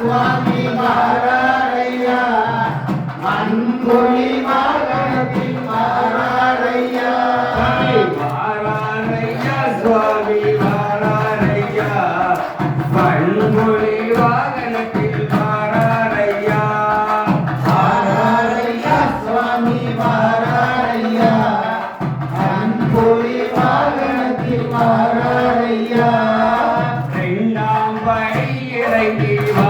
சுவாமி மாறாரையா மண்பொழி வாகனத்தில் மாறாரையா சுவாமி வாகனத்தில் மாறாரையா சுவாமி மாறாரையா மண்பொழி வாகனத்தில் மாறாரையா ரெண்டாம் படி இறங்கி வாராரையா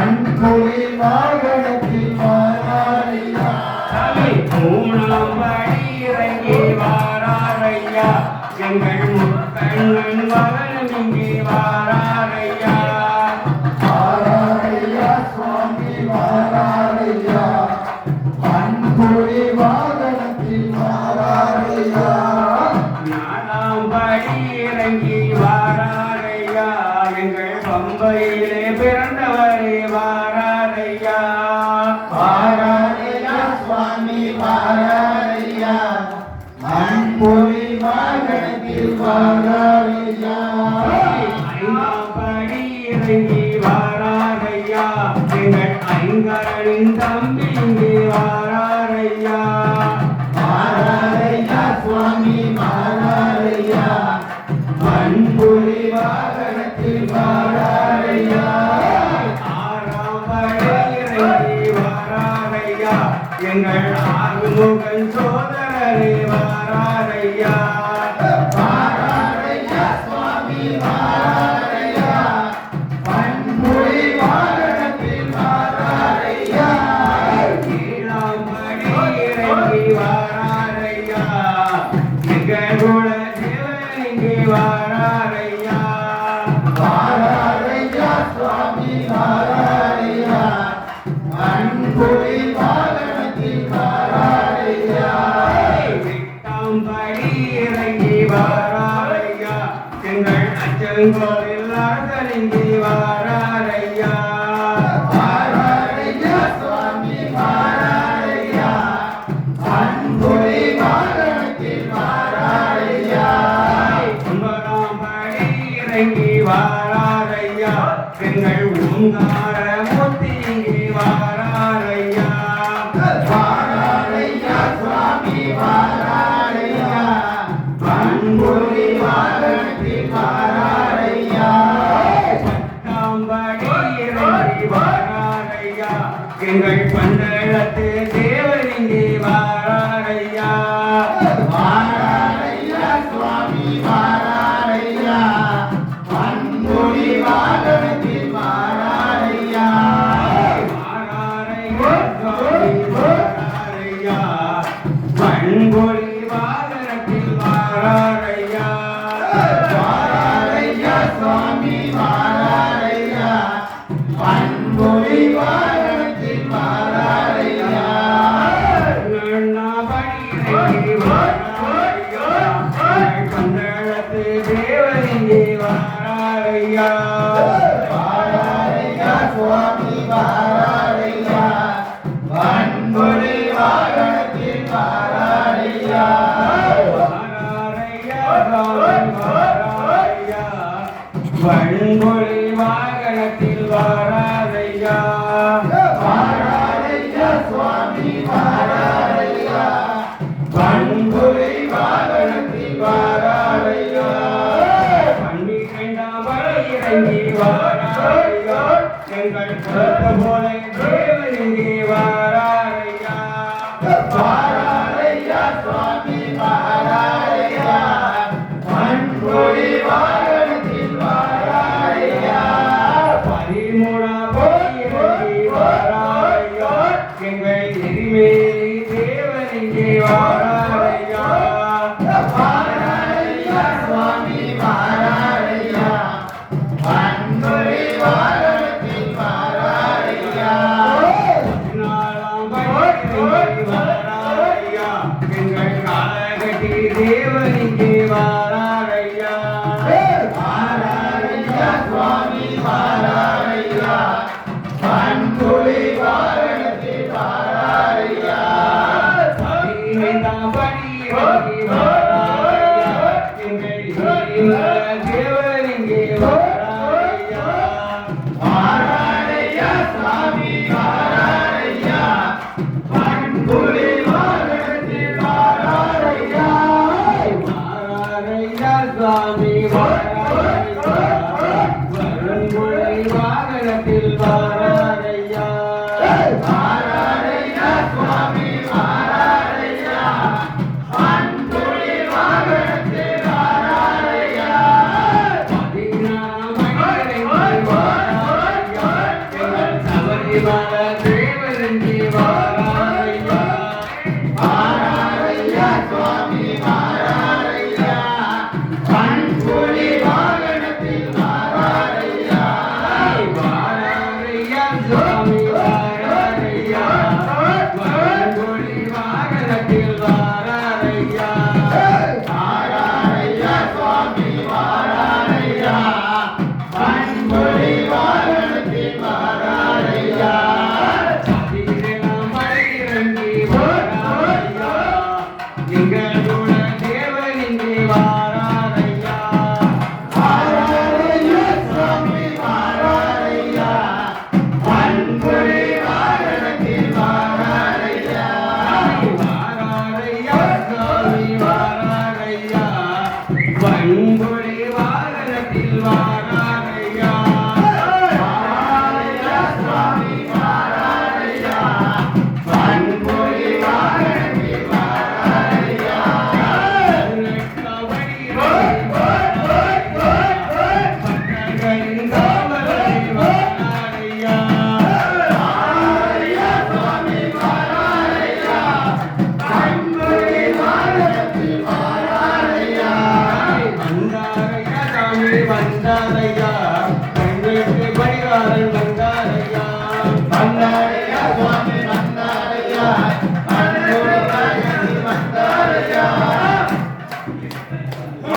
மண்பொழி வாகனத்தில் மூணாம் படி இறங்கி வாராரையா. எங்கள் முக்கண்ணன் மகனும் இங்கே வார. பம்பையிலே பிறந்தவரே வாராரையா. மாறாரையா சுவாமி மாறாரையா மண்பொழி வாகனத்தில் மாறாரையா ஐந்தாம் படி இறங்கி வாராரையா. எங்கள் ஐங்கரனின் தம்பி இங்கே வாராரையா எங்கள் ஆறுமுகன் சோதரரே வாராரையா இங்கே வாராரையா. மாறாரையா சுவாமி மண்பொழி வாகனத்தில் மாறாரையா ஒன்பதாம் படி இறங்கி வாராரையா. எங்கள் ஓங்கார எங்கள் பந்தளத்து தேவன் இங்கே வாராரையா மாறாரையா சுவாமி மாறாரையா மண்பொழி வாகனத்தில் மாறாரையா வாராரையா சுவாமி வாராரையா. பண்பொழி வாகனத்தில் வாராரையா. மாறாரையா சுவாமி மாறாரையா வாராரையா மாறாரையா சுவாமி மாறாரையா மண்பொழி வாகனத்தில் மாறாரையா வாராரையா சுவாமி வாகனத்தில் வாராரையா எங்கள் பொறுத்த போல தேவன் இங்கே வாராரையா Lord. வந்தாரையா